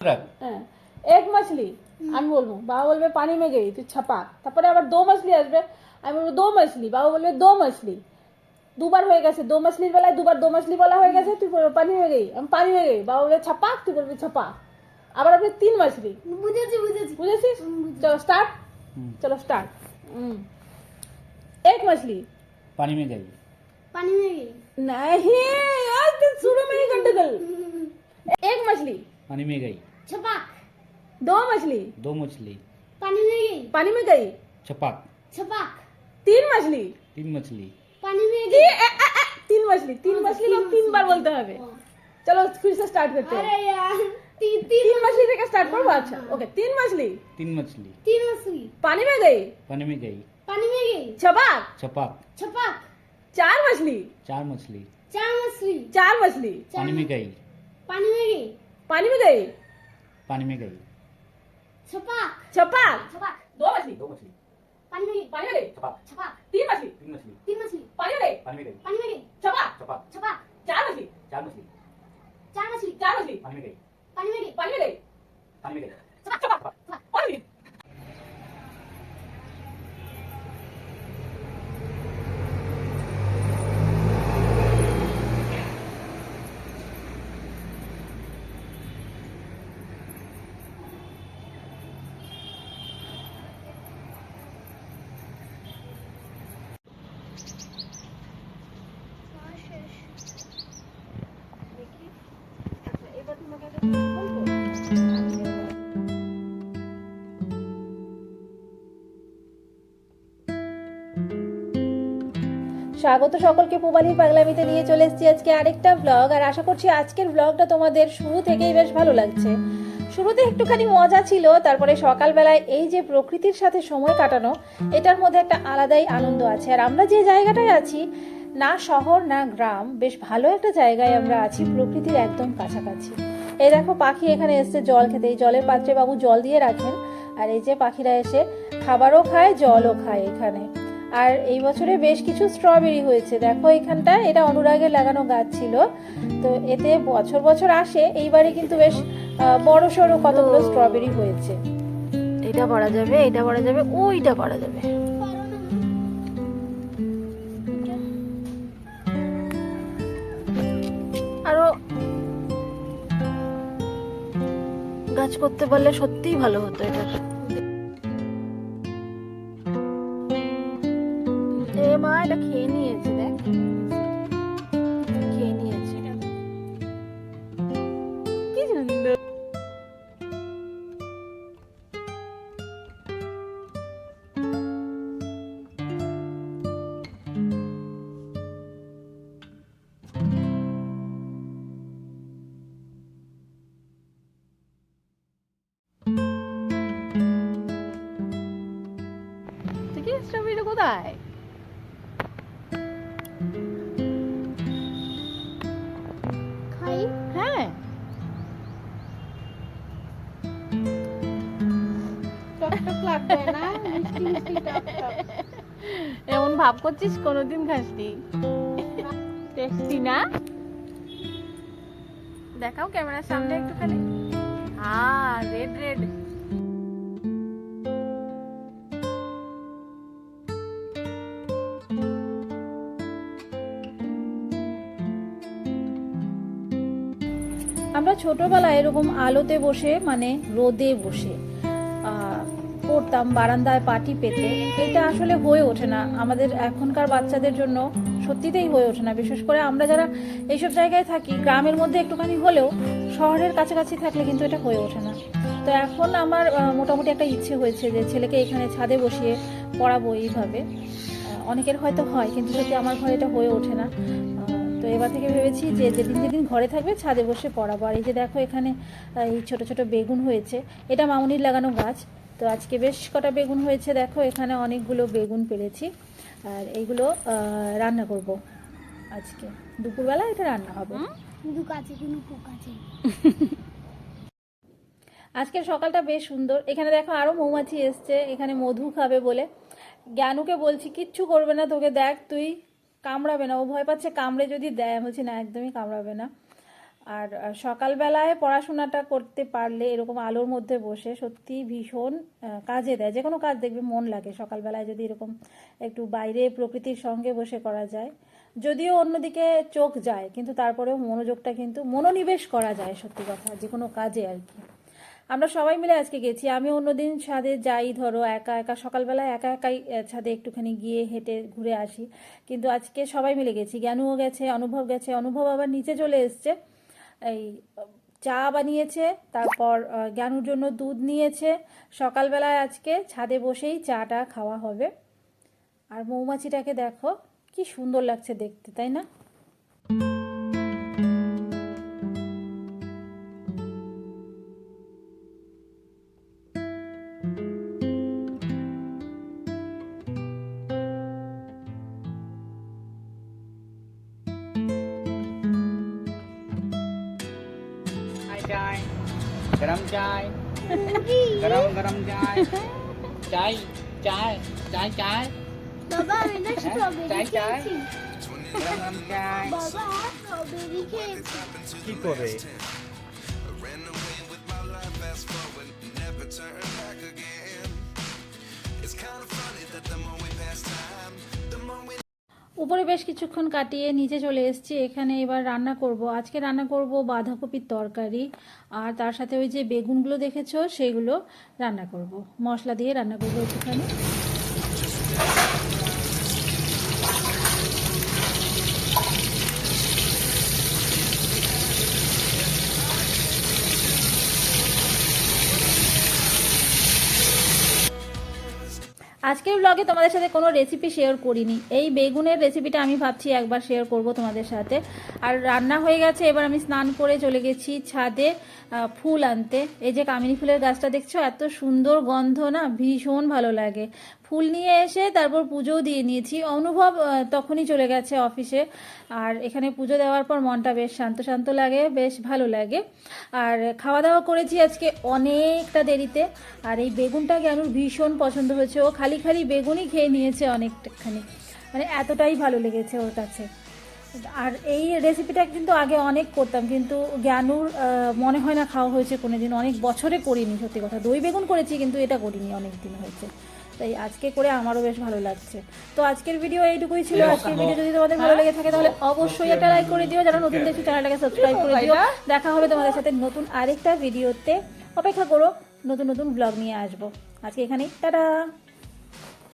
রাখ হ্যাঁ এক মাছলি আমি বলবো বাবা বলবে পানি মে গই তুই ছাপা তারপরে আবার দো মাছলি আসবে আমি বলবো দো মাছলি বাবা বলবে দো মাছলি দুবার হয়ে গেছে দো মাছলির বেলায় দুবার দো মাছলি বলা হয়ে গেছে তুই বলবি পানি মে গই আমি পানি মে গই বাবা বলবে ছাপা তুই বলবি ছাপা আবার আপনি তিন মাছলি বুঝেছি বুঝেছি বুঝেছিস চলো স্টার্ট হুম। चलो स्टार्ट एक मछली पानी में गई पानी में गई नहीं आज तो शुरू में ही गंडगोल एक मछली पानी में गई छपाक। दो मछली। दो मछली। पानी में गई। पानी में गई। छपाक। छपाक। तीन मछली। तीन मछली। पानी में गई। तीन मछली। तीन मछली लोग तीन बार बोलते हैं चलो फिर से स्टार्ट करते हैं। अरे यार तीन तीन तीन मछली। से स्टार्ट करो अच्छा। ओके तीन मछली। तीन मछली। तीन मछली। पानी में गई। पानी में गई। पानी में गई। छपाक। छपाक। छपाक। चार मछली। चार मछली। चार मछली। चार मछली। पानी में गई। पानी में गई। पानी में गई। पानी में गई छपाक छपाक छपाक दो मछली दो मछली पानी में गई पानी में गई छपाक छपाक तीन मछली तीन मछली तीन मछली पानी में गई पानी में गई पानी में गई छबाक छपाक छपाक चार मछली चार मछली चार मछली चार मछली पानी में गई पानी में गई पानी में गई पानी में गई छबाक छबाक স্বাগত সকলকে পুবালির পাগলামিতে নিয়ে চলে এসেছি আজকে আরেকটা ব্লগ আর আশা করছি আজকের ব্লগটা তোমাদের শুরু থেকেই বেশ ভালো লাগছে। শুরুতে একটুখানি মজা ছিল, তারপরে সকালবেলায় এই যে প্রকৃতির সাথে সময় কাটানো, এটার মধ্যে একটা আলাদাই আনন্দ আছে। আর আমরা যে জায়গাটায় আছি, না শহর না গ্রাম, বেশ ভালো একটা জায়গায় আমরা আছি প্রকৃতির একদম কাছাকাছি। এই দেখো পাখি এখানে এসছে জল খেতে। এই জলের পাত্রে বাবু জল দিয়ে রাখেন। আর এই যে পাখিরা এসে খাবারও খায় জলও খায় এখানে। আর এই বছরে বেশ কিছু স্ট্রবেরি হয়েছে। দেখো এখানটায় এটা অনুরাগের লাগানো গাছ ছিল। তো এতে বছর বছর আসে এইবারে কিন্তু বেশ বড় সড়ো কতগুলো স্ট্রবেরি হয়েছে। এটা পড়া যাবে এটা পড়া যাবে ওইটা পড়া যাবে। গাছ করতে পারলে সত্যিই ভালো হতো এটা। এ মা এটা খেয়ে নিয়েছে কোথায়? খাই হ্যাঁ এমন ভাব করছিস কোনোদিন খাসনি? টেস্টি না? দেখাও ক্যামেরার সামনে একটুখানি। হ্যাঁ রেড রেড আমরা ছোটবেলায় এরকম আলোতে বসে মানে রোদে বসে পড়তাম বারান্দায় পাটি পেতে। এটা আসলে হয়ে ওঠে না। আমাদের এখনকার বাচ্চাদের জন্য সত্যিতেই হয়ে ওঠে না। বিশেষ করে আমরা যারা এইসব জায়গায় থাকি, গ্রামের মধ্যে একটুখানি হলেও শহরের কাছাকাছি থাকলে কিন্তু এটা হয়ে ওঠে না। তো এখন আমার মোটামুটি একটা ইচ্ছে হয়েছে যে ছেলেকে এখানে ছাদে বসিয়ে পড়াবো এইভাবে। অনেকের হয়তো হয়, কিন্তু সত্যি আমার ঘরে এটা হয়ে ওঠে না। এবার থেকে ভেবেছি যে যেদিন যেদিন ঘরে থাকবে ছাদে বসে পড়াবো। আর এই যে দেখো এখানে এই ছোট ছোট বেগুন হয়েছে। এটা মামুনির লাগানো গাছ। তো আজকে বেশ কটা বেগুন হয়েছে। দেখো এখানে অনেকগুলো বেগুন পেরেছি। আর এইগুলো রান্না করব আজকে। দুপুরবেলা এটা রান্না হবে। আজকের সকালটা বেশ সুন্দর। এখানে দেখো আরও মৌমাছি এসছে। এখানে মধু খাবে বলে। জ্ঞানুকে বলছি কিচ্ছু করবে না তোকে দেখ তুই। কামড়াবে না। ও ভয় পাচ্ছে কামড়ে যদি দেয়। বলছি, না, একদমই কামড়াবে না। আর সকালবেলায় পড়াশোনাটা করতে পারলে এরকম আলোর মধ্যে বসে সত্যি ভীষণ কাজে দেয়। যে কোনো কাজ দেখবে মন লাগে। সকালবেলায় যদি এরকম একটু বাইরে প্রকৃতির সঙ্গে বসে করা যায়, যদিও অন্যদিকে চোখ যায়, কিন্তু তারপরেও মনোযোগটা কিন্তু মনোনিবেশ করা যায় সত্যি কথা যে কোনো কাজে আর কি। আমরা সবাই মিলে আজকে গেছি। আমি অন্যদিন ছাদে যাই, ধরো একা একা সকালবেলা একা একাই ছাদে একটুখানি গিয়ে হেঁটে ঘুরে আসি। কিন্তু আজকে সবাই মিলে গেছি। জ্ঞানুও গেছে, অনুভব গেছে। অনুভব আবার নিচে চলে এসছে। এই, চা বানিয়েছে, তারপর জ্ঞানুর জন্য দুধ নিয়েছে। সকালবেলায় আজকে ছাদে বসেই চাটা খাওয়া হবে। আর মৌমাছিটাকে দেখো, কি সুন্দর লাগছে দেখতে, তাই না? chai. Garam chai. Garam garam chai. Chai chai chai chai. Baba we na chai chai. garam chai. Baba no baby Kind of উপরে বেশ কিছুক্ষণ কাটিয়ে নিচে চলে এসেছি। এখানে এবার রান্না করব। আজকে রান্না করব বাঁধাকপির তরকারি। আর তার সাথে ওই যে বেগুনগুলো দেখেছ, সেগুলো রান্না করব। মশলা দিয়ে রান্না করব একটুখানি। আজকের ব্লগে তোমাদের সাথে কোনো রেসিপি শেয়ার করিনি। এই বেগুনের রেসিপিটা আমি ভাবছি একবার শেয়ার করব তোমাদের সাথে। আর রান্না হয়ে গেছে, এবার আমি স্নান করে চলে গেছি ছাদে ফুল আনতে। এই যে কামিনী ফুলের গাছটা দেখছ, এত সুন্দর গন্ধ না, ভীষণ ভালো লাগে। ফুল নিয়ে এসে তারপর পুজোও দিয়ে নিয়েছি। অনুভব তখনই চলে গেছে অফিসে। আর এখানে পুজো দেওয়ার পর মনটা বেশ শান্ত শান্ত লাগে, বেশ ভালো লাগে। আর খাওয়া দাওয়া করেছি আজকে অনেকটা দেরিতে। আর এই বেগুনটা জ্ঞানুর ভীষণ পছন্দ হয়েছে। ও খালি খালি বেগুনই খেয়ে নিয়েছে অনেকটাখানি। মানে এতটাই ভালো লেগেছে ওর কাছে। আর এই রেসিপিটা কিন্তু আগে অনেক করতাম, কিন্তু জ্ঞানুর মনে হয় না খাওয়া হয়েছে কোনো দিন অনেক বছরে করিনি, সত্যি কথা। দই বেগুন করেছি, কিন্তু এটা করিনি অনেক দিন হয়েছে। তাই আজকে করে আমারও বেশ ভালো লাগছে। তো আজকের ভিডিও এইটুকুই ছিল। আজকের ভিডিও যদি তোমাদের ভালো লেগে থাকে তাহলে অবশ্যই একটা লাইক করে দিও। যারা নতুন দেখছ চ্যানেলটাকে সাবস্ক্রাইব করে দিও। দেখা হবে তোমাদের সাথে নতুন আরেকটা ভিডিওতে অপেক্ষা করো নতুন নতুন ব্লগ নিয়ে আসব। আজকে এখানেই। টাটা।